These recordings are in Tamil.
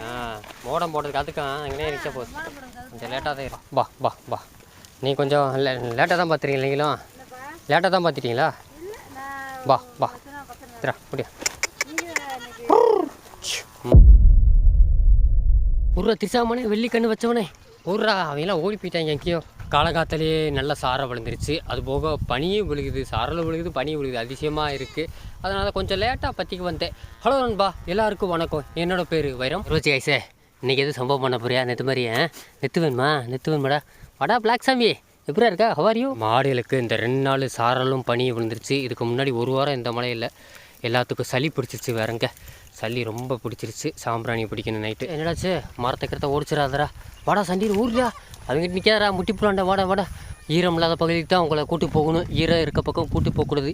ஆ மோடம் போட்டதுக்கு அதுக்கும் எங்கேயே நிற்க போகுது. கொஞ்சம் லேட்டாக தான் இருக்கும் பா பா பா நீ கொஞ்சம் லேட்டாக தான் பார்த்துறீங்க இல்லைங்களா? லேட்டாக தான் பார்த்துட்டீங்களா? பா பா திரா முடியா உர்ரா திசாமனே வெள்ளிக்கண்ணு வச்சவனே. உர்ரா அவங்களாம் ஓடி போயிட்டாங்க எங்கேயோ. காலகாலத்திலேயே நல்ல சாரை விழுந்துருச்சு. அது போக பனியும் விழுகுது சாரலும் விழுகுது பனியும் விழுகுது அதிசயமாக இருக்குது அதனால் கொஞ்சம் லேட்டாக பற்றிக்கு வந்தேன். ஹலோ நண்பா எல்லாருக்கும் வணக்கம். என்னோட பேர் வைரம். ரோச்சி ஐசே இன்றைக்கி எதுவும் சம்பவம் பண்ண போறியா? நெத்து மாதிரி நெத்து வேணுமா? நெத்து வேணுமாடா? வாடா பிளாக் சாமி. எப்படியா இருக்கா? ஹவாரியும் மாடுகளுக்கு இந்த ரெண்டு நாள் சாரலும் பனியும் விழுந்துருச்சு. இதுக்கு முன்னாடி ஒரு வாரம் இந்த மழை இல்லை. எல்லாத்துக்கும் சளி பிடிச்சிருச்சு வேறங்க. சளி ரொம்ப பிடிச்சிருச்சு. சாம்பிராணி பிடிக்கணும் நைட்டு. என்னடாச்சு? மரத்தை கிரத்த ஓடிச்சிடாதடா. வாடா சண்டியில் ஊர்லையா? அவங்க நிற்காதரா முட்டி புறாண்டா வாடா வாடா. ஈரம் இல்லாத பகுதிக்கு தான் உங்களை கூட்டு போகணும். ஈரம் இருக்க பக்கம் கூட்டு போகக்கூடாது.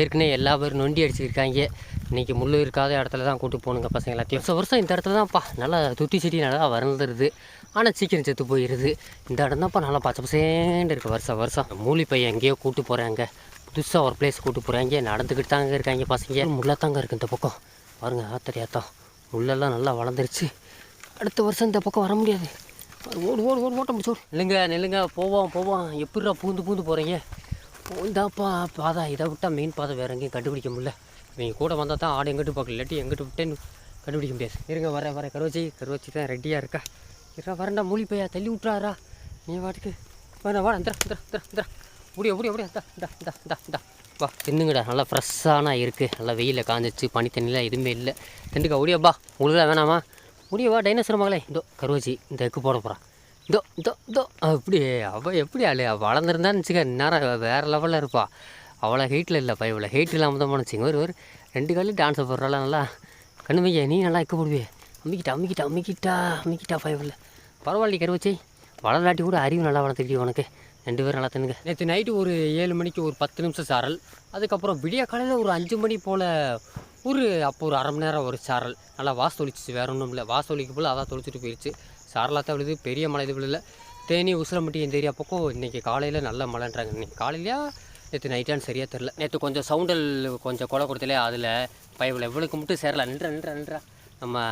ஏற்கனவே எல்லா பேரும் நொண்டி அடிச்சிருக்காங்க. இன்றைக்கி முள் இருக்காத இடத்துல தான் கூட்டு போகணுங்க பசங்க எல்லாத்தையும். வருஷம் வருஷம் இந்த இடத்துல தான்ப்பா. நல்லா துத்தி செடி நல்லா வளர்ந்துருது. ஆனால் சீக்கிரம் செத்து போயிடுது இந்த இடம் தான்ப்பா நல்லா பச்சை பசேண்டு இருக்குது வருஷம் வருஷம். மூலி பையன் எங்கேயோ கூட்டு போகிறாங்க புதுசாக ஒரு பிளேஸ் கூட்டு போகிறாங்க நடந்துக்கிட்டு தாங்க இருக்காங்க பசங்க. முள்ளத்தாங்க இருக்குது இந்த பக்கம். பாருங்க ஆத்தடி ஆத்தம். முள்ளெல்லாம் நல்லா வளர்ந்துருச்சு. அடுத்த வருஷம் இந்த பக்கம் வர முடியாது. ஓடு ஓடு ஓடு ஓட்ட முடிச்சு இல்லைங்க நெல்லுங்க போவோம் போவோம். எப்படிடா பூந்து பூந்து போகிறீங்க இதாப்பா பாதை. இதை விட்டால் மெயின் பாதை வேறு எங்கேயும் கண்டுபிடிக்க முடியல. நீங்கள் கூட வந்தால் தான் ஆடு எங்கிட்டு பார்க்கல இல்லாட்டி எங்கிட்டு விட்டேன்னு கண்டுபிடிக்க முடியாது. இருங்க வர வர கருவச்சி. கருவச்சி தான் ரெடியாக இருக்கா? இருக்கா வரண்டா மூலி பையா தள்ளி விட்றாரா நீ வாட்டுக்கு. வேணா வாடா இந்தா இந்தா இந்தா இந்தா. முடிய முடிய முடிய இந்தா இந்தா இந்தா இந்தா. அப்பா தின்னுங்கடா. நல்லா ஃப்ரெஷ்ஷான இருக்குது நல்லா வெயிலில் காஞ்சிச்சு பனி தண்ணிலாம் எதுவுமே இல்லை. திண்டுக்கா முடியப்பா உங்களுக்கு வேணாமா? முடியவா டைனோசர் மகளே. இதோ கருவச்சி இந்த எக்கு போட போகிறான் இதோ இதோ இதோ. அப்படி அவள் எப்படி ஆளு? அவள் வளர்ந்துருந்தான்னு வச்சுக்க நேரம் வேறு லெவலில் இருப்பா. அவ்வளோ ஹீட்டில் இல்லை இவ்வளோ ஹீட் இல்லாமல் தான் போனச்சுங்க ஒரு ஒரு ரெண்டு காலையும் டான்ஸ் போடுறாள் நல்லா? கண்ணுமையா நீ நல்லா எக்க போடுவே அம்மிக்கிட்டா அம்மிக்கிட்டா அம்மிக்கிட்டா அம்மிக்கிட்டா ஃபைவ் பரவாயில்ல கருவச்சி. வளர்லாட்டி கூட அறிவு நல்லா வளர்த்துக்கிட்டு உனக்கு. ரெண்டு பேரும் நல்லா தின்னுங்க. நேற்று நைட்டு ஒரு ஏழு மணிக்கு ஒரு பத்து நிமிஷம் சாரல். அதுக்கப்புறம் விடிய காலையில் ஒரு அஞ்சு மணி போல் ஒரு அப்போ ஒரு அரை மணி நேரம் ஒரு சாரல். நல்லா வாசு தொளிச்சிச்சு வேற ஒன்றும் இல்லை. வாசு தொளிக்க போல் அதான் தொளிச்சிட்டு போயிடுச்சு சாரலாக தான் விழுது பெரிய மழை இது விழுல. தேனி உசிலம்பட்டி இந்த ஏரியா பக்கம் இன்றைக்கி காலையில் நல்ல மழைன்றாங்க. இன்றைக்கி காலையிலையா நேற்று நைட்டான்னு சரியாக தெரில நேற்று கொஞ்சம் சவுண்டல் கொஞ்சம் கொலை கொடுத்தலே அதில் பைபிள். எவ்வளோக்கு மட்டும் சேரல. நின்ற நின்ற நின்றா. நம்ம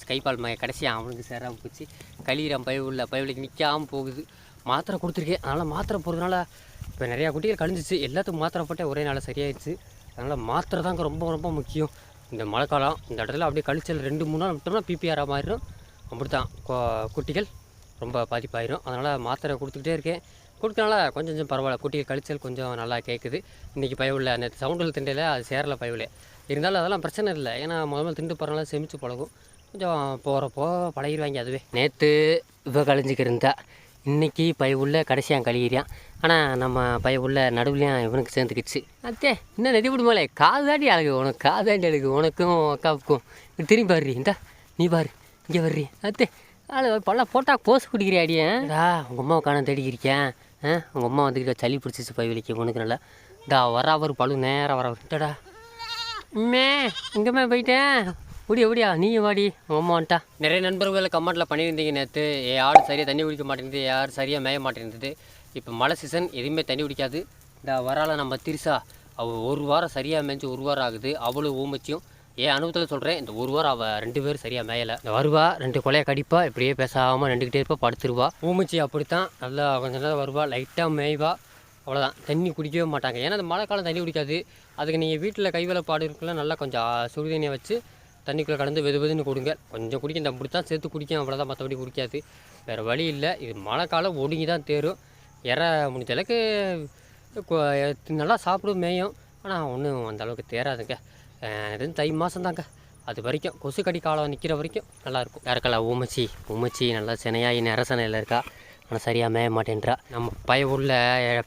ஸ்கைபால் மய கடைசியாக அவனுக்கு சேராமல் போச்சு. கலியிடம் பைபிளில் பைபிளுக்கு நிற்காமல் போகுது. மாத்திரை கொடுத்துருக்கேன். அதனால் மாத்திரை போடுறதுனால இப்போ நிறையா குட்டிகள் கழிஞ்சிச்சு. எல்லாத்துக்கும் மாத்திரை போட்டே ஒரே நாள் சரியாயிடுச்சு. அதனால் மாத்திரை தாங்க ரொம்ப ரொம்ப முக்கியம். இந்த மழை காலம் இந்த இடத்துல அப்படியே கழிச்சல் ரெண்டு மூணு நாள் விட்டோம்னா பிபிஆராக மாறிடும். அப்படி தான் குட்டிகள் ரொம்ப பாதிப்பாயிரும். அதனால் மாத்திரை கொடுத்துக்கிட்டே இருக்கேன். கொடுத்தனால கொஞ்சம் கொஞ்சம் பரவாயில்ல. குட்டிகள் கழிச்சல் கொஞ்சம் நல்லா கேட்குது இன்றைக்கி பயவில்லை. அந்த சவுண்டில் திண்டையில் அது சேரல பயவில்லை இருந்தாலும் அதெல்லாம் பிரச்சனை இல்லை. ஏன்னா முதல்ல திண்டு போகிறனால செமிச்சு பழகும். கொஞ்சம் போகிறப்போ பழகிடுவாங்க அதுவே. நேற்று இவ கழிஞ்சிக்கிருந்தா இன்றைக்கி இன்னைக்கு பயவுள்ள கடைசியாக கழிகிறான் ஆனால் நம்ம பயவுள்ள நடுவுலையும் இவனுக்கு சேர்ந்துக்கிச்சு. அத்தே இன்னும் நெதி விடுமாலே காது தாண்டி அழகு. உனக்கு காது தாண்டி அழகு. உனக்கும் அக்காவுக்கும். திரும்பி பாரு இந்தா நீ பாரு இங்கே வர்றி. அத்தே ஆளு பல்ல போட்டா போஸ் குடிக்கிறியா டா உங்கள் அம்மாவை காண தேடிக்கிறிக்கேன் ஆ உங்கள் அம்மா வந்துக்கிட்ட சளி பிடிச்சிச்சு பை வலிக்கு உனக்கு நல்லா. டா வர அவர் பழு நேராக வர விட்டடா மே எங்கேம்மா போயிட்டேன். ஓடியா ஓடியா நீயும் வாடி உங்கள் வந்துட்டா நிறைய நண்பர்கள் கமெண்ட்டில் பண்ணியிருந்தீங்க நேற்று ஏ ஆடு சரியாக தண்ணி குடிக்க மாட்டேங்குது யார் சரியாக மேய மாட்டேங்குது. இப்போ மழை சீசன் எதுவுமே தண்ணி குடிக்காது. இந்த வரால நம்ம திரிசா அவள் ஒரு வாரம் சரியாக மேய்ஞ்சி ஒரு வாரம் ஆகுது. அவ்வளோ ஊமச்சியும். ஏன் அனுபவத்தில் சொல்கிறேன் இந்த ஒரு வாரம் அவள் ரெண்டு பேரும் சரியாக மேயலை. இந்த வருவா ரெண்டு கொலையை கடிப்பா இப்படியே பேசாமல் ரெண்டுக்கிட்டே இருப்பா படுத்துருவா. ஊமச்சி அப்படித்தான். நல்லா கொஞ்சம் நேரம் வருவா லைட்டாக மேய்வா. அவ்வளோதான் தண்ணி குடிக்கவே மாட்டாங்க. ஏன்னா அந்த மழை காலம் தண்ணி குடிக்காது. அதுக்கு நீங்கள் வீட்டில் கைவேலைப்பாடு இருக்குல்ல நல்லா கொஞ்சம் சுடுதண்ணியை வச்சு தண்ணிக்குள்ளே கலந்து வெது வெதுன்னு கொடுங்க. கொஞ்சம் குடிக்க இந்த அப்படி தான் சேர்த்து குடிக்கும் அவ்வளோதான் மற்றபடி குடிக்காது. வேறு வழி இல்லை. இது மழை காலம் ஒடுங்கி தான் தேரும். இற முடிஞ்ச அளவுக்கு நல்லா சாப்பிடும் மேயும். ஆனால் ஒன்றும் அந்த அளவுக்கு தேராதுங்க இது தை மாதம் தாங்க அது வரைக்கும் கொசுக்கடி காலம் நிற்கிற வரைக்கும் நல்லாயிருக்கும் யாருக்கல ஊமச்சி ஊமச்சி நல்லா சினையாகி நரசனையில் இருக்கா? ஆனால் சரியாக மேய மாட்டேன்றா. நம்ம பய உள்ள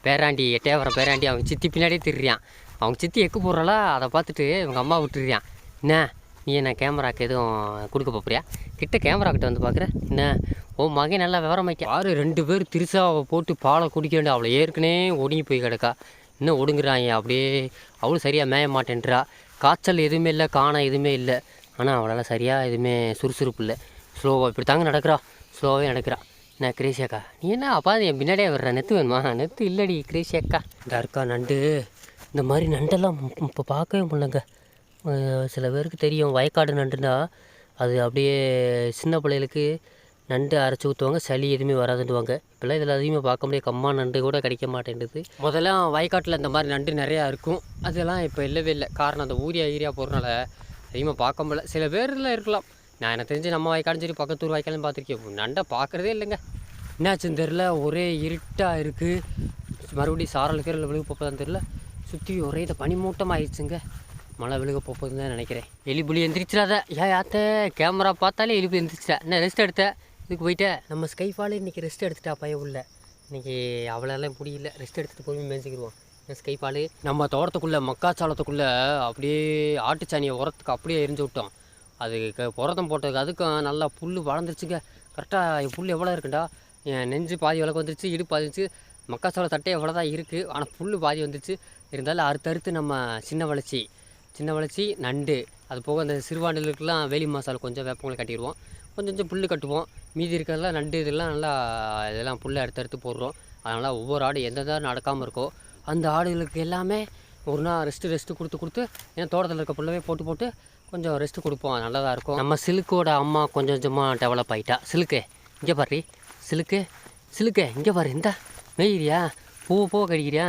பேராண்டி எட்டையாவரம் பேராண்டி அவங்க சித்தி பின்னாடியே திருறியான் அவங்க சித்தி எக்கு போடுறாளா? அதை பார்த்துட்டு இவங்க அம்மா விட்டுறியான் என்ன? நீ என்ன கேமராக்கு எதுவும் கொடுக்க போறியா கிட்ட கேமரா கிட்ட வந்து பார்க்குற என்ன? ஓ மகன் நல்லா விவரமாக்கி ஆறு ரெண்டு பேர் திருசாவை போட்டு பாலை குடிக்க வேண்டிய அவளை ஏற்கனவே ஒடுங்கி போய் கிடக்கா. இன்னும் ஒடுங்குறாங்க அப்படியே அவளும் சரியாக மேய மாட்டேன்றா. காய்ச்சல் எதுவுமே இல்லை காணம் எதுவுமே இல்லை. ஆனால் அவளால் சரியாக எதுவுமே சுறுசுறுப்பு இல்லை. ஸ்லோவாக இப்படி தாங்க நடக்கிறா. ஸ்லோவாகவே நடக்கிறா. என்ன கிரேஷியாக்கா அக்கா? நீ என்ன அப்பா என் பின்னாடியே வர்ற. நெத்து வேணுமா? நெத்து இல்லடி கிரேஷியாக்கா அக்கா. இந்த அக்கா நண்டு. இந்த மாதிரி நண்டெல்லாம் இப்போ பார்க்கவே முடியலங்க. சில பேருக்கு தெரியும். வயக்காடு நண்டுனா அது அப்படியே சின்ன பிள்ளைகளுக்கு நண்டு அரைச்சி ஊற்றுவாங்க சளி எதுவுமே வராதுன்னுவாங்க. இப்போல்லாம் இதில் அதிகமாக பார்க்க முடியாது. கம்மா நண்டு கூட கிடைக்க மாட்டேங்குது முதல்ல வயக்காட்டில் இந்த மாதிரி நண்டு நிறையா இருக்கும். அதெல்லாம் இப்போ இல்லவே இல்லை. காரணம் அந்த ஊரியா ஏரியா போகிறனால அதிகமாக பார்க்க முடியல. சில பேரில் இருக்கலாம். நான் எனக்கு தெரிஞ்சு நம்ம வாய்க்காலும் சரி பக்கத்தூர் வாய்க்காலும் பார்த்துருக்கேன். நண்டை பார்க்குறதே இல்லைங்க. என்னாச்சுன்னு தெரில ஒரே இருட்டாக இருக்குது மறுபடியும் சாரல் கீரல் விழுகு போப்பதான் தெரில சுற்றி ஒரே இதை பனிமூட்டமாக ஆயிடுச்சுங்க மழை விழுக போகுதுன்னு தான் நினைக்கிறேன். எலிபுலி எந்திரிச்சிடாத. ஏன் யாத்த? கேமரா பார்த்தாலே எலிபுலி எந்திரிச்சிட்டா. என்ன ரெஸ்ட் எடுத்த? இதுக்கு போயிட்டேன் நம்ம ஸ்கைஃபாலே இன்றைக்கி ரெஸ்ட் எடுத்துட்டா பய உள்ள. இன்றைக்கி அவ்வளோலாம் முடியல. ரெஸ்ட் எடுத்துகிட்டு போய் மேய்ச்சிக்கிடுவோம் ஸ்கைபாலு நம்ம தோட்டத்துக்குள்ளே மக்காச்சோளத்துக்குள்ளே அப்படியே ஆட்டுச்சாணியை உரத்துக்கு அப்படியே எரிஞ்சு விட்டோம். அது க- புரதம் போட்டதுக்கு அதுக்கும் நல்லா புல் வளர்ந்துருச்சுங்க. கரெக்டாக புல் எவ்வளோ இருக்குண்டா? என் நெஞ்சு பாதி விளக்கு வந்துருச்சு இடுப்பு பாதி வந்துச்சு மக்காச்சோள தட்டை எவ்வளோ தான் இருக்குது ஆனால் புல் பாதி வந்துருச்சு. இருந்தாலும் அறுத்தறுத்து அறுத்து நம்ம சின்ன வளர்ச்சி. சின்ன வளர்ச்சி நண்டு. அது போக அந்த சிறுவாண்டுகளுக்கெல்லாம் வேலி மசாலா கொஞ்சம் வேப்பங்களை கட்டிடுவோம். கொஞ்சம் கொஞ்சம் புல் கட்டுவோம். மீதி இருக்கிறதெல்லாம் நண்டு இதெல்லாம் நல்லா இதெல்லாம் புல்லை அறுத்து அறுத்து போடுறோம். அதனால் ஒவ்வொரு ஆடு எந்தெந்த நடக்காமல் இருக்கோ அந்த ஆடுகளுக்கு எல்லாமே ஒரு நாள் ரெஸ்ட்டு ரெஸ்ட்டு கொடுத்து கொடுத்து ஏன்னா தோட்டத்தில் இருக்க புல்லவே போட்டு போட்டு கொஞ்சம் ரெஸ்ட்டு கொடுப்போம். நல்லதாக இருக்கும். நம்ம சிலுக்கோட அம்மா கொஞ்சம் கொஞ்சமாக டெவலப் ஆகிட்டா சிலுக்கு இங்கே பாரு. சிலுக்கு சிலுக்கு இங்கே பாரு. இந்த மேய்கிறியா? பூ பூ கடிக்கிறியா?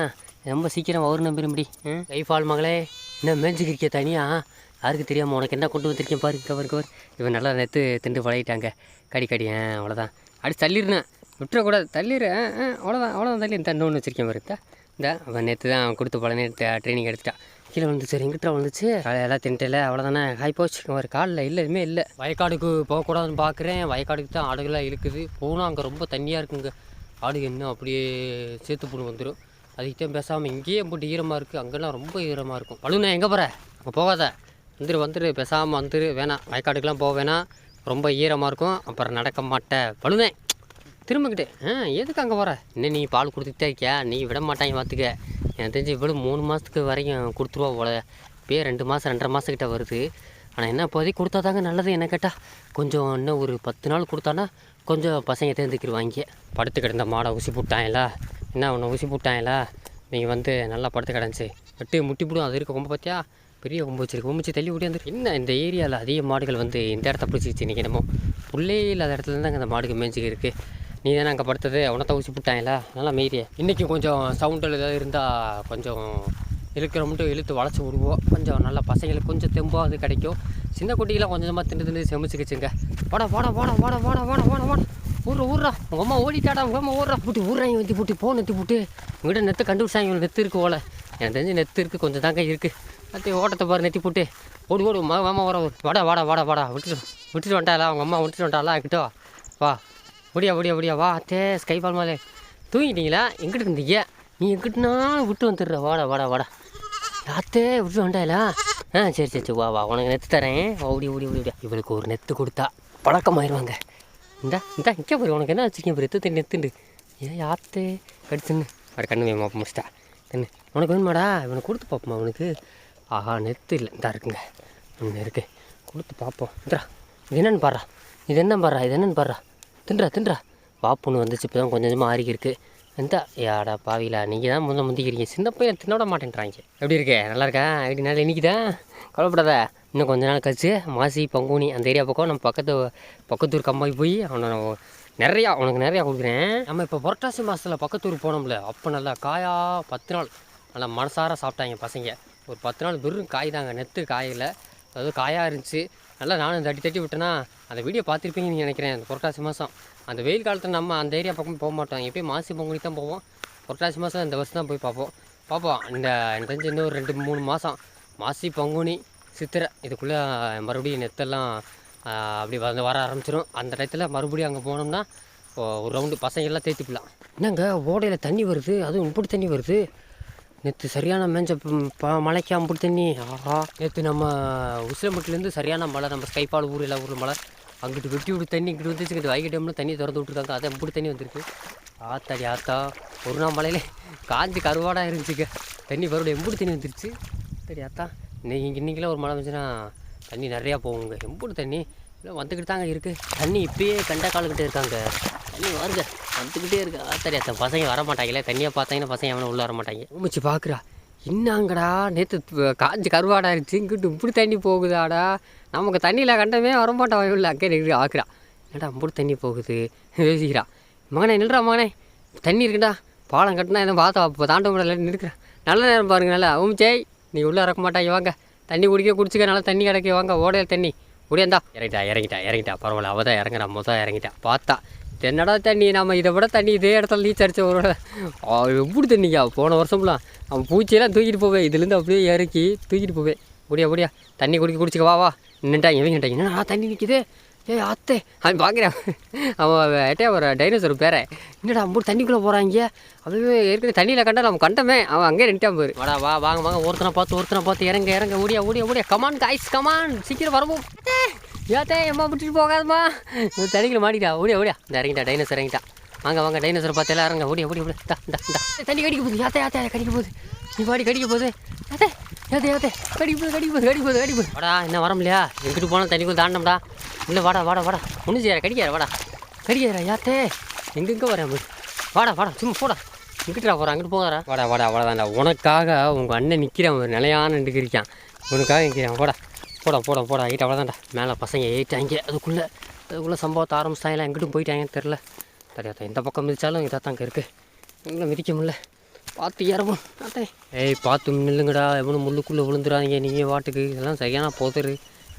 ரொம்ப சீக்கிரம் வரும் நம்பிடும்படி கைஃபால் மகளே. என்ன மேய்ஞ்சிக்கிறிய தனியாக யாருக்கு தெரியாமல் உனக்கு என்ன கொண்டு வந்திருக்கேன் பாரு கவர் கவர் இவன் நல்லா நேற்று திண்டு பழகிட்டாங்க. கடி கடி ஆ அவ்வளோதான் அடி தள்ளிடுனேன் விட்டுறக்கூடாது தள்ளிடுறேன் அவ்வளோதான் அவ்வளோதான் தள்ளி இந்த இன்னொன்று வச்சிருக்கேன் பாருக்கா இந்த. அவன் நேற்று தான் கொடுத்து பழனி ட்ரைனிங் எடுத்துட்டான் கீழே விழுந்துச்சு எங்கிட்ட விழுந்துச்சு? எல்லாம் தின்ட்டல அவ்வளோதானே ஹாய் போச்சு ஒரு காலில் இல்லை எதுவுமே இல்லை. வயக்காடுக்கு போகக்கூடாதுன்னு பார்க்குறேன் வயக்காடுக்கு தான் ஆடுகளாக இழுக்குது. போனால் அங்கே ரொம்ப தண்ணியாக இருக்குங்க. ஆடு இன்னும் அப்படியே சேர்த்து போட்டு வந்துடும் அதுக்கிட்டே பேசாமல் இங்கேயே போட்டு ஈரமாக இருக்குது அங்கெல்லாம் ரொம்ப ஈரமாக இருக்கும். பழுனா எங்கே போகிற அங்கே போகாத. வந்துரு வந்துரு. பேசாமல் வந்துரு. வேணாம் வயக்காடுக்கெலாம் போக வேணாம் ரொம்ப ஈரமாக இருக்கும். அப்புறம் நடக்க மாட்டேன் பழுனே. திரும்பிக்கிட்டு ஆ எதுக்கு அங்கே போகிற இன்னும் நீ பால் கொடுத்துட்டே இருக்கியா? நீ விட மாட்டாங்க பார்த்துக்க எனக்கு தெரிஞ்சு இவ்வளோ மூணு மாதத்துக்கு வரைக்கும் கொடுத்துருவா போல. இப்போயே ரெண்டு மாதம் ரெண்டரை மாதக்கிட்ட வருது. ஆனால் என்ன இப்போதைக்கு கொடுத்தா தாங்க நல்லது என்ன கேட்டால் கொஞ்சம் இன்னும் ஒரு பத்து நாள் கொடுத்தானா கொஞ்சம் பசங்க தேர்ந்துக்கிடுவாங்க படுத்து கிடந்த மாடை ஊசி போட்டாங்களா என்ன உன்னை ஊசி போட்டாங்களா நீங்கள் வந்து நல்லா படுத்து கிடந்துச்சு. வெட்டு முட்டி போடும் அது இருக்க கொம்பு பார்த்தியா பெரிய கொம்பு வச்சிருக்கு. கொம்பு தள்ளி விட்டு வந்து என்ன இந்த ஏரியாவில் அதிக மாடுகள் வந்து இந்த இடத்த பிடிச்சிச்சு இன்றைக்கி நம்ம புல்லே இல்லாத இடத்துல இருந்தாங்க அந்த மாடுக்கு மேய்ச்சிக்கு இருக்குது நீ தானே அங்கே படுத்தது? உனத்த ஊசி போட்டாங்களா நல்லா மீறிய இன்றைக்கி கொஞ்சம் சவுண்டில் ஏதாவது இருந்தால் கொஞ்சம் இழுக்கிற மட்டும் இழுத்து வளைச்சி விடுவோம். கொஞ்சம் நல்லா பசங்களுக்கு கொஞ்சம் தெம்பாக அது கிடைக்கும். சின்ன குட்டிகளாம் கொஞ்சம் கொஞ்சமாக திண்டு திண்டு செமிச்சுக்கிச்சுங்க. போட போட போட போட போட போட போட போட ஊர்ற ஊர்றா. உங்கள் அம்மா ஓடிட்டாடா உங்கள் அம்மா ஓடுறா. புட்டி ஊர்றாங்க வந்து புட்டி போ நெத்தி போட்டு. உங்கள்கிட்ட நெத்தை கண்டுபிடிச்சாங்க இவங்க நெத்து இருக்கு ஓலை எனக்கு தெரிஞ்சு நெத்து இருக்குது கொஞ்சம் தாங்க இருக்குது அத்தி ஓட்டத்தை பாரு நெத்தி போட்டு. ஓடு ஓடு மா மாமா வர வாடா வாடா வாடா வாடா. விட்டுட்டு விட்டுட்டு வந்துட்டாளா? அவங்க அம்மா விட்டுட்டு வந்துட்டாளா? கிட்டோ வா. வா. முடியா முடியா முடியா வா அத்தே ஸ்கைபால் மாலே தூங்கிட்டீங்களா? எங்கிட்டு இருந்தீங்க. நீ எங்கிட்டனாலும் விட்டு வந்துடுற. வாடா வாடா வாடா. யாத்தே விட்டு வந்துட்டாளா? ஆ சரி சரி சரி. வா வா. உனக்கு நெத்து தரேன். ஓடி ஓடி ஓடி ஓடியா இவளுக்கு ஒரு நெத்து கொடுத்தா பழக்கமாயிருவாங்க. இந்தா இந்தா இங்கே போய் உனக்கு என்ன வச்சுருக்கேன் பாரு எத்து தண்ணி எத்துண்டு ஏன் யாத்தே கடிச்சுன்னு அப்படி கண்ணு வேமா முடிச்சிட்டா. கண்ணு உனக்கு வேணுமாடா? இவனை கொடுத்து பார்ப்போமா அவனுக்கு. ஆஹா நெத்து இல்லை. இந்தா இருக்குங்க. ஒன்று இருக்கு. கொடுத்து பார்ப்போம் இந்தா இது என்னன்னு பாடுறா? இது என்ன பாடுறா? இது என்னன்னு பாடுறா? தின்றா தின்றா. வாப்புன்னு வந்துச்சு இப்போ தான் கொஞ்சம் கொஞ்சமாக ஆறிக்கி இருக்கு. எந்த யாடா பாவிலா நீங்கள் தான் முதல்ல முந்திக்கிறீங்க. சின்ன பையன் தின்னோட மாட்டேன்றாங்க. எப்படி இருக்கே? நல்லா இருக்கா? எப்படி நாள் இன்னைக்கு தான் கவலைப்படாத. இன்னும் கொஞ்ச நாள் கழிச்சு மாசி பங்குனி அந்த ஏரியா பக்கம் நம்ம பக்கத்து பக்கத்தூர் கம்பாய் போய் அவனை நிறையா உனக்கு நிறையா கொடுக்குறேன். நம்ம இப்போ புரட்டாசி மாதத்தில் பக்கத்தூர் போனோம்ல அப்போ நல்லா காயா பத்து நாள். நல்லா மனசார சாப்பிட்டாங்க பசங்க. ஒரு பத்து நாள் வெறும் காய் தாங்க நெத்து காயில். அதாவது காயாக இருந்துச்சு. நல்லா நானும் தட்டி தட்டி விட்டேன்னா அந்த வீடியோ பார்த்துருப்பீங்கன்னு நினைக்கிறேன் அந்த புரட்டாசி மாதம் அந்த வெயில் காலத்தில் நம்ம அந்த ஏரியா பக்கம் போக மாட்டோம். எப்பயும் மாசி பொங்கலி தான் போவோம். புரட்டாசி மாதம் இந்த வருஷம் தான் போய் பார்ப்போம். பார்ப்போம். இந்த எனக்கு தெரிஞ்சு இன்னும் ஒரு ரெண்டு மூணு மாதம் மாசி பங்குனி சித்திரை. இதுக்குள்ளே மறுபடியும் நெத்தெல்லாம் அப்படி வந்து வர ஆரம்பிச்சிடும் அந்த டயத்தில் மறுபடியும் அங்கே போனோம்னா ஒரு ரவுண்டு பசங்கள்லாம் தேய்த்திக்கலாம் என்னங்க ஓடையில் தண்ணி வருது அதுவும் இப்படி தண்ணி வருது. நேற்று சரியான மேஞ்ச மழைக்கு அம்புட்டு தண்ணி. ஆஹா. நேற்று நம்ம உசிலம்பட்டிலேருந்து சரியான மழை நம்ம ஸ்கைப்பால் ஊர் எல்லா ஊரில் மழை. அங்கிட்டு வெட்டி விட்டு தண்ணி இங்கிட்டு வந்துச்சு இங்கிட்டு வைகை டேமில் தண்ணி திறந்து விட்ருக்காங்க அது அம்புட்டு தண்ணி வந்திருக்கு. ஆத்தாடி ஆத்தா. ஒரு நாள் மழையில காஞ்சி கருவாடாக இருந்துச்சுங்க. தண்ணி மறுபடியும் எம்புட்டு தண்ணி வந்துருச்சு. சரி ஆத்தா. இன்றைக்கி இன்னைக்கெல்லாம் ஒரு மழை வந்துச்சுன்னா தண்ணி நிறையா போகுங்க. எம்பூர் தண்ணி? இல்லை வந்துக்கிட்டு தாங்க இருக்குது தண்ணி இப்பயே கண்ட காலுக்கிட்டே இருக்காங்க. தண்ணி வருங்க வந்துக்கிட்டே இருக்கு. சரி அத்தா பசங்க வர மாட்டாங்களே. தண்ணியை பார்த்தாங்கன்னா பசங்க எவனும் உள்ளே வர மாட்டாங்க. ஊமிச்சு பார்க்குறா என்னங்கடா நேற்று காஞ்சி கருவாடா இருந்துச்சு இங்கிட்டு இப்படி தண்ணி போகுதாடா. நமக்கு தண்ணியில் கண்டமே வரமாட்டான் இல்லை அங்கே நின்று ஆக்குறா. என்னடா இப்படி தண்ணி போகுது? யோசிக்கிறா மகனே நில்றா மகனே. தண்ணி இருக்குடா. பாலம் கட்டினா எதுவும் பார்த்தா இப்போ தாண்ட முடியல நிற்கிறேன் நல்ல நேரம் பாருங்க நல்லா. ஓம் ஜெய் நீ உள்ளே இறக்க மாட்டாங்க வாங்க. தண்ணி குடிக்க குடிச்சிக்க நல்லா தண்ணி கிடைக்க வாங்க ஓடையில் தண்ணி. முடியாந்தா இறங்கிட்டா இறங்கிட்டா இறங்கிட்டா. பரவாயில்ல அவள் தான் இறங்குறா மொதல் இறங்கிட்டா. பார்த்தா என்னடா தண்ணி நம்ம இதை விட தண்ணி இதே இடத்துல நீச்சல் அடிச்ச ஒரு எப்படி தண்ணிக்கா? போன வருஷம்லாம் அவன் பூச்சியெல்லாம் தூக்கிட்டு போவேன் இதுலேருந்து அப்படியே இறக்கி தூக்கிட்டு போவேன் முடியா முடியா தண்ணி குடிக்க குடிச்சிக்க வா வா. நின்ட்டாங்க இவங்க என்னடா தண்ணி நிற்கிது ஏய் அத்தே. அவன் பார்க்குறான் அவன் ஏட்டே ஒரு டைனோசர் பேரை. என்னடா அம்பூர் தண்ணிக்குள்ளே போகிறாங்க அவன் ஏற்கனவே தண்ணியில் கண்டா நம்ம கண்டமே. அவன் அங்கேயே நின்ட்டான் பாரு. வாடா வா வாங்க வாங்க. ஒருத்தனை பார்த்து ஒருத்தனை பார்த்து இறங்க இறங்க. ஓடியா ஓடியா ஓடியா. கமான் காய்ஸ் கமான் சீக்கிரம் வரவும். ஏத்தே எம்மா விட்டுட்டு போகாதம்மா. தண்ணிக்குள்ள மாட்டிட்டா ஓடியா ஓடியா. இந்த இறங்கிட்டா டைனோசர் இறங்கிட்டா. வாங்க வாங்க டைனோசர் பார்த்து எல்லாம் இறங்க ஓடி ஓடி ஓடி. டா டா டா தண்ணி கடிக்க போகுது யாத்தே யாத்தே கடிக்க போகுது. நீ பாடி கடிக்க போகுது. யாத்தே யாத்தே யாத்தே. கடிக்க போகுது கடிக்க போகுது கடிக்க போகுது கடிக்க போகுது. வாடா என்ன வர முடியா எங்கிட்டு போனால் தண்ணிக்குள்ள தாண்டம்டா. இல்லை வாடா வாடா வாடா. ஒன்றும் செய்யற கடிக்கார வாடா. கடிக்கார யாத்தே. எங்கெங்கே வரேன் வாடா வாடா சும்மா போடா. இங்கிட்டா போகிறா அங்கிட்டு போகிறா வாடா வாடா அவ்வளோதான்டா உனக்காக உங்கள் அண்ணன் நிற்கிறான் ஒரு நிலையான நின்று இருக்கான் உனக்காக நிற்கிறான் போடா போடா போடா போடா. ஐட்டு அவ்வளோதான்டா மேலே பசங்க ஏறிட்டாங்க. அதுக்குள்ளே அதுக்குள்ளே சம்பவத்தை ஆரம்பிச்சிட்டாங்களா? எங்கிட்டும் போயிட்டாங்கன்னு தெரில தெரியாத எந்த பக்கம் மிதித்தாலும் இதாக தாங்க இருக்குது எங்களை மிதிக்க முடில பார்த்து இறவும் அத்தே ஏய் பார்த்து நில்லுங்கடா. எவனும் முள்ளுக்குள்ளே விழுந்துடாதீங்க நீங்கள் வாட்டுக்கு. இதெல்லாம் சரியான போதரு.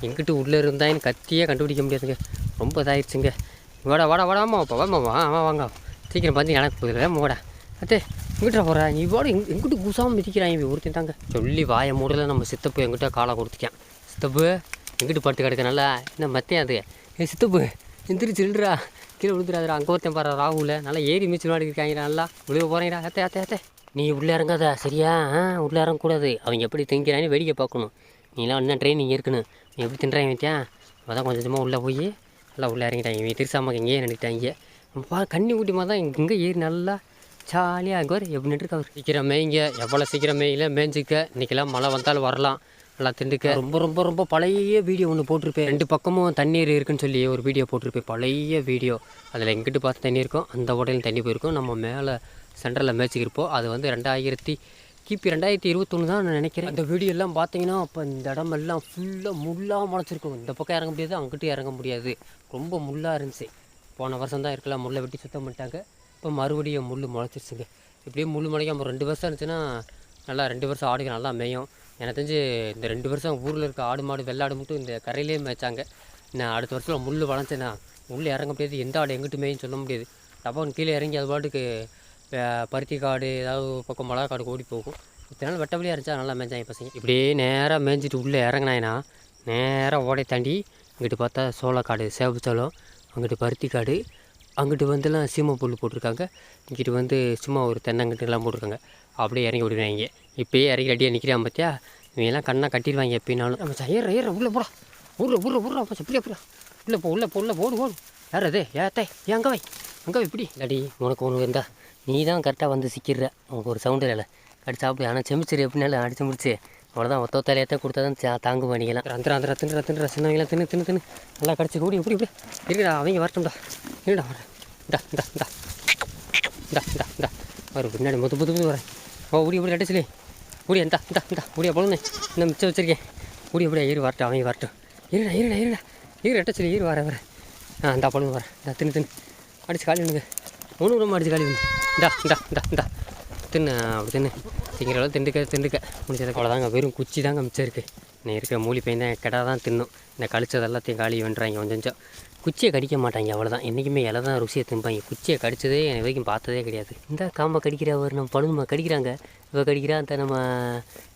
எங்கிட்டு உள்ளே இருந்தான்னு கத்தியே கண்டுபிடிக்க முடியாதுங்க. ரொம்ப இதாகிடுச்சுங்க வாடா வாடா வாடாமா அப்போ வாமா வா வாங்க. சீக்கிரம் பார்த்து எனக்கு போதில் வாடா. அத்தே எங்கிட்ட போகிறா நீ வாட. எங் எங்கிட்ட குசாமல் மிதிக்கிறான் இவன் ஒருத்தன் தாங்க. சொல்லி வாயை மூடல. நம்ம சித்தப்பு எங்கிட்ட காலை கொடுத்துக்கான் சித்தப்பு எங்கிட்டு பட்டு கிடக்க நல்லா என்ன மத்தியம் அது ஏ சித்தப்பு எந்திரிச்சு நில்றா கீழே விழுந்துடாதரா அங்கே ஒருத்தன் பாரு ராகுல. நல்லா ஏறி மீச்சு விளையாடி நல்லா. விழுவ போகிறீங்களா அத்தை அத்தை அத்தை. நீ உள்ளே இறங்காத சரியா? ஆ உள்ளே இறங்கக்கூடாது. அவங்க எப்படி திங்கிறான்னு வேடிக்கை பார்க்கணும். நீலாம் என்ன ட்ரைனிங் இருக்கணும் நீ எப்படி தின்றாங்க வைத்தியா அதான் கொஞ்சம் கொஞ்சமாக உள்ளே போய் நல்லா உள்ளே இறங்கிட்டாங்க. இவன் திருசாமக்கு இங்கேயே நின்றுட்டாங்க பா கண்ணி ஊட்டி மாதிரி தான் இங்கே ஏறி நல்லா ஜாலியாக அங்கே எப்படி நின்றுருக்கு அவர் சீக்கிரம் மேய்ங்க எவ்வளோ சீக்கிரம் மேய்ல மேய்ஞ்சிக்க இன்றைக்கெல்லாம் மழை வந்தாலும் வரலாம். நல்லா திண்டுக்க. ரொம்ப ரொம்ப ரொம்ப பழைய வீடியோ ஒன்று போட்டிருப்பேன். ரெண்டு பக்கமும் தண்ணீர் இருக்குன்னு சொல்லி ஒரு வீடியோ போட்டிருப்பேன். பழைய வீடியோ. அதில் எங்கிட்டு பார்த்து தண்ணி இருக்கும் அந்த உடையில தண்ணி போயிருக்கும். நம்ம மேலே சென்டரில் மேய்ச்சிக்கிருப்போம். அது வந்து ரெண்டாயிரத்தி கிபி ரெண்டாயிரத்தி இருபத்தொன்று தான் நான் நினைக்கிறேன். அந்த வீடியோ எல்லாம் பார்த்தீங்கன்னா அப்போ இந்த இடமெல்லாம் ஃபுல்லாக முள்ளாக முளைச்சிருக்கும். இந்த பக்கம் இறங்க முடியாது அங்கிட்டும் இறங்க முடியாது. ரொம்ப முள்ளாக இருந்துச்சு. போன வருஷம் தான் இருக்கலாம் முள்ளை வெட்டி சுத்தம் பண்ணிட்டாங்க. இப்போ மறுபடியும் முள் முளைச்சிருச்சுங்க. இப்படியே முள் முளைக்காம ரெண்டு வருஷம் இருந்துச்சுன்னா நல்லா ரெண்டு வருஷம் ஆடுகள் நல்லா மேயும். எனக்கு தெரிஞ்சு இந்த ரெண்டு வருஷம் ஊரில் இருக்க ஆடு மாடு வெள்ளாடு மட்டும் இந்த கரையிலே மேய்ச்சாங்க. நான் அடுத்த வருஷம் முள் வளர்ந்துச்சுன்னா உள்ளே இறங்க முடியாது எந்த ஆடு எங்கிட்டுமேன்னு மேயும் சொல்ல முடியாது. டப்பான்னு கீழே இறங்கி அது பாட்டுக்கு பருத்தி காடு ஏதாவது ஒரு பக்கம் மிளகா காடு ஓடி போகும். இத்தனை நாள் வெட்டவழியாக இருந்துச்சா நல்லா மேய்ச்சாங்க பசங்க. இப்படியே நேராக மேய்ஞ்சிட்டு உள்ளே இறங்கினாயினா நேராக ஓடை தாண்டி இங்கிட்டு பார்த்தா சோளக்காடு சேவச்சோளம் அங்கிட்டு பருத்தி காடு அங்கிட்டு வந்துலாம் சீமை புல் போட்டிருக்காங்க. இங்கிட்டு வந்து சும்மா ஒரு தென்னங்கட்டுலாம் போட்டிருக்காங்க. அப்படியே இறங்கி விடுவாங்க இப்பயே இறங்கி ரெடியாக நிற்கிறான் பார்த்தியா இவங்கெல்லாம் கண்ணாக கட்டிடுவாங்க எப்படினாலும். நம்ம ஏற ஏற உள்ளே போடா. ஊரில் ஊரில் ஊரில் அப்போ இப்படியே போடா உள்ளே போ உள்ளே போ உள்ளே போடு போடு யார் அது? ஏத்தே ஏன் அங்கே வை. அங்கே வை இப்படி இல்லாடி உனக்கு ஒன்று இருந்தா நீ தான் கரெக்டாக வந்து சிக்கிடுற. உனக்கு ஒரு சவுண்டு இல்லை கடிச்சு சாப்பிடு. ஆனால் செமிச்சிரு. எப்படினாலும் அடிச்சு முடிச்சு. அவ்வளோதான் ஒத்த ஒத்தாலையத்தை கொடுத்தா தான் தாங்கு பண்ணிக்கலாம் அந்த அந்த தின்னு தின்னு சின்னவங்களாம் தின்னு தின்னு தின்னு. நல்லா கடிச்சு கூடி இப்படி இப்படி. இருக்குடா அவங்க வரட்டும்டா. இருடா வரேன் இந்தா இந்தா இந்தா இந்தா இந்தா இந்தா வரும் பின்னாடி முது புது புது வரேன் ஓ ஓடி ஓடி அடிச்சலே ஓடி இந்தா இந்தா இந்தா ஓடியா பொழுது இந்த மிச்சம் வச்சிருக்கேன் ஓடி அப்படியே ஏறி வரட்டும் அவன் வரட்டும் இருடா இருடா இருடா ஈர அட்டச்சலி ஏறி வரேன் வரேன் ஆ இந்தா பொழுது வரேன் இந்தா தின்னு தின்னு அடிச்சு காலி விடுங்க ஒன்று ரொம்ப அடிச்சு காலி விடுங்க இந்தா இந்தா இந்தா இந்தா தின்னு அப்படி தின்னு திங்கிற அளவு திண்டுக்க திண்டுக்க முடிச்சதுக்கு அவ்வளோதாங்க வெறும் குச்சி தாங்க மிச்சம் இருக்குது இன்னும் இருக்கிற மூலி பையன் தான் கெடா தான் தின்னும். இந்த கழிச்சது எல்லாத்தையும் காலி வென்றாங்க கொஞ்சம் கொஞ்சம். குச்சியை கடிக்க மாட்டாங்க அவ்வளோதான் என்றைக்குமே இலை தான் ருசியை திம்பாங்க. குச்சியை கடிச்சதே எனக்கு வரைக்கும் பார்த்ததே கிடையாது. இந்த காம்பை கடிக்கிற ஒரு நம்ம பழுதுமா கடிக்கிறாங்க. இவள் கடிக்கிறா அந்த நம்ம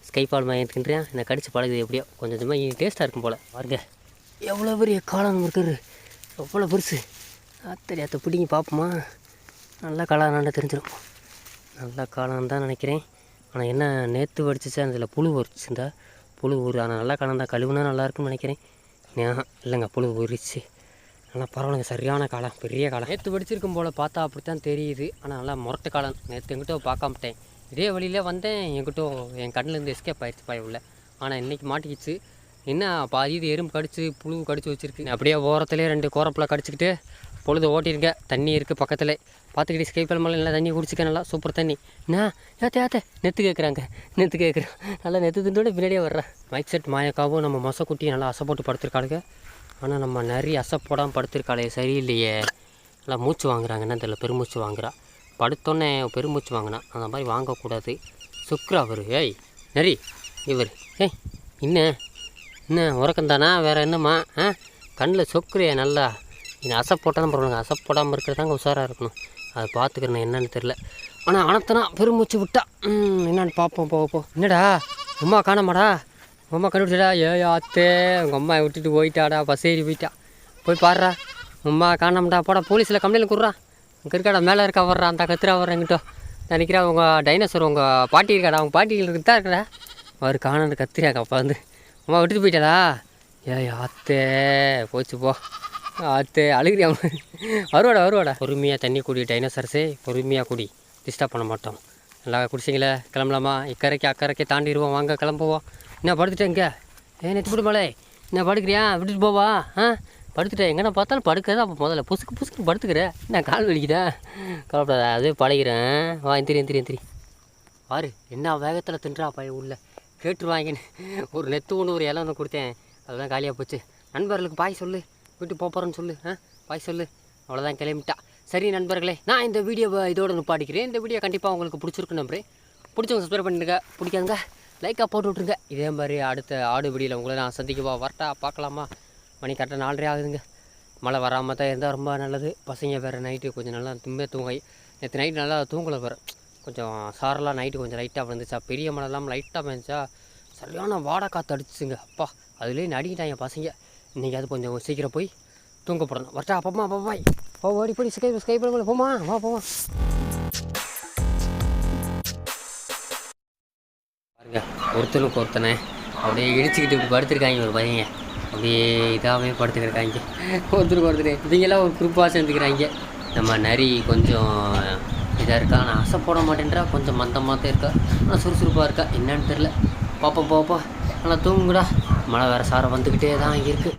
ஸ்கைபால் மையம் தின்றான் இந்த கடிச்சு பழகுது எப்படியோ. கொஞ்சம் கொஞ்சமாக டேஸ்ட்டாக இருக்கும் போல். பாருங்க. எவ்வளோ பெரிய காளான் இருக்குது எவ்வளோ பெருசு. அத்தடி அத்தை பிடிங்கி பார்ப்போமா. நல்லா காளானாண்ட தெரிஞ்சிடும் நல்லா காளான் தான் நினைக்கிறேன். ஆனால் என்ன நேற்று வடிச்சிச்சா அதில் புழு வரிச்சுருந்தா புழு ஊறு ஆனால் நல்லா கலந்தால் கழுவுனா நல்லா நினைக்கிறேன். ஆஹா, இல்லைங்க புழு உரிச்சு நல்லா பரவாயில்லைங்க சரியான காலம் பெரிய காலம் நேற்று படிச்சிருக்கும் போல் பார்த்தா அப்படித்தான் தெரியுது. ஆனால் நல்லா முரட்டு காலம். நேற்று எங்கிட்ட பார்க்காமட்டேன் இதே வழியிலே வந்தேன். எங்கிட்ட என் கண்ணிலேருந்து எஸ்கேப் ஆயிடுச்சு பாய் உள்ள. ஆனால் இன்றைக்கி மாட்டிக்கிச்சு. என்ன பாதி இது எறும்பு கடிச்சு புழு கடிச்சு வச்சிருக்கு. அப்படியே ஓரத்துலேயே ரெண்டு கோரப்பில் கடிச்சிக்கிட்டு பொழுது ஓட்டியிருக்கேன் தண்ணி இருக்குது பக்கத்தில். பார்த்துக்கிட்டு ஸ்கைப்பல் மலை நல்லா தண்ணி குடிச்சிக்க நல்லா சூப்பர் தண்ணி. என்ன ஏத்த ஏத்த நெத்து கேட்குறாங்க நெத்து கேட்குறேன் நல்லா நெத்து திண்டோட பின்னாடியே வர்றேன் மைக் செட் மாயக்காவும் நம்ம மொசக்குட்டியும் நல்லா அசைப்போட்டு போட்டு படுத்திருக்காளுங்க. ஆனால் நம்ம நிறைய அசைப்போடாமல் படுத்திருக்காளே சரியில்லையே. நல்லா மூச்சு வாங்குறாங்க. என்ன தெரியல பெருமூச்சு வாங்குறா. படுத்தோன்னே பெருமூச்சு வாங்கினா அந்த மாதிரி வாங்கக்கூடாது. சுக்ரா அவர் ஏய் நரி இவர் ஏய் என்ன? என்ன உறக்கம் தானா வேறு என்னம்மா? ஆ? கண்ணில் சொக்குறியா நல்லா இது அசை போட்டால் தான் பரவாயில்ல அசை போடாமல் இருக்கிறதாங்க உஷாராக இருக்கணும். அதை பார்த்துக்கிறேன் என்னன்னு தெரில ஆனால் அனத்தனா பெருமூச்சு விட்டா என்னன்னு பார்ப்போம் போ போ என்னடா? அம்மா காணாமாடா? உங்கள் அம்மா கண்டுபிடிச்சடா ஏ ஆத்தே உங்கள் அம்மா விட்டுட்டு போயிட்டாடா பஸ் ஏறி போயிட்டா. போய் பாடுறா அம்மா காணாமடா போடா போலீஸில் கம்ப்ளைண்ட் கொடுறா. இங்கே இருக்காடா மேலே இருக்கா வர்றா அந்த கத்துறா வர்றேன் எங்கிட்ட நினைக்கிறா உங்கள் டைனோசர் உங்கள் பாட்டி இருக்காடா அவங்க பாட்டி இருக்கு தான் இருக்கடா. அவர் காணான்னு கத்துறியாங்க அப்பா வந்து. அம்மா விட்டுட்டு போயிட்டாடா ஏய் ஆத்தே போச்சு போ. ஆத்தே அழுகிறியா? வருவாடா வருவாடா. பொறுமையாக தண்ணி குடி டைனோசர்ஸே பொறுமையாக குடி. டிஸ்டர்ப் பண்ண மாட்டோம். நல்லா குடிச்சிங்களே கிளம்பலாமா? இக்கரைக்கு அக்கறைக்கு தாண்டிடுவோம். வாங்க கிளம்புவோம். என்ன படுத்துட்டேன் இங்கே? ஏ நெத்து மலை. என்ன படுக்கிறியா? விட்டுட்டு போவா? ஆ? படுத்துட்டேன் எங்கன்னா பார்த்தாலும் படுக்கிறது அப்போ முதல்ல? புசுக்கு புசுக்கு படுத்துக்கிறேன் என்ன கால் வலிக்குதா? கவலைப்படாத அதே பழகிறேன். வா எந்திரி எந்திரி எந்திரி. பாரு என்ன வேகத்தில் தின்றா பையன் உள்ள. கேட்டுருவாங்கன்னு ஒரு நெத்து ஒன்று ஒரு இலை ஒன்று கொடுத்தேன். அதுதான் காலியாக போச்சு. நண்பர்களுக்கு பாய் சொல்லு. வீட்டுக்கு போக போகிறேன்னு சொல்லு ஆ? பாய் சொல்லு. அவ்வளோதான் கிளம்பிட்டா. சரி நண்பர்களே நான் இந்த வீடியோவை இதோட நிப்பாட்டிக்கிறேன். இந்த வீடியோ கண்டிப்பாக உங்களுக்கு பிடிச்சிருக்கு நம்புறேன். பிடிச்சவங்க சப்ஸ்கிரைப் பண்ணிடுங்க பிடிக்காதுங்க லைக்காக போட்டு விட்ருங்க இதே மாதிரி அடுத்த ஆடு வீடியோவில் உங்களை நான் சந்திக்கவா வரட்டா பார்க்கலாமா? மணி கரெக்டாக நாலரை ஆகுதுங்க. மழை வராமல் தான் இருந்தால் ரொம்ப நல்லது. பசங்க வேறு நைட்டு கொஞ்சம் நல்லா தும்பே தூங்கி நேற்று நைட்டு நல்லா தூங்கலை வேறு. கொஞ்சம் சாரெல்லாம் நைட்டு கொஞ்சம் லைட்டாக வந்துச்சா பெரிய மழை இல்லாமல் லைட்டாக வந்துச்சா சரியான வாடை காற்று அடிச்சுங்க அப்பா அதுலேயே நடிக்கிட்டாங்க பசங்க. இன்றைக்கி அது கொஞ்சம் சீக்கிரம் போய் தூங்க போடணும். வரட்டா அப்பமா அப்பா பாய். போ ஓடி போய் ஸ்கை ஸ்கை பண்ண போமா வா போமா பாருங்க ஒருத்தனுக்கு ஒருத்தனை அப்படியே இடிச்சுக்கிட்டு படுத்துருக்காங்க படுத்திருக்காங்க ஒரு பையன். அப்படியே இதாகவே படுத்துக்கிறாங்க ஒருத்தருக்கு ஒருத்தர் இவங்கெல்லாம் ஒரு குரூப்பாக சேர்ந்துக்கிறாங்க. நம்ம நரி கொஞ்சம் இதாக இருக்கா? ஆனால் ஆசை போட மாட்டேன்றா? கொஞ்சம் மந்தமாக தான் இருக்கா? ஆனால் சுறுசுறுப்பாக இருக்கா? என்னன்னு தெரில பாப்பா பாப்பா நல்லா தூங்குடா மழை வேறு சாரம் வந்துக்கிட்டே தான் இருக்குது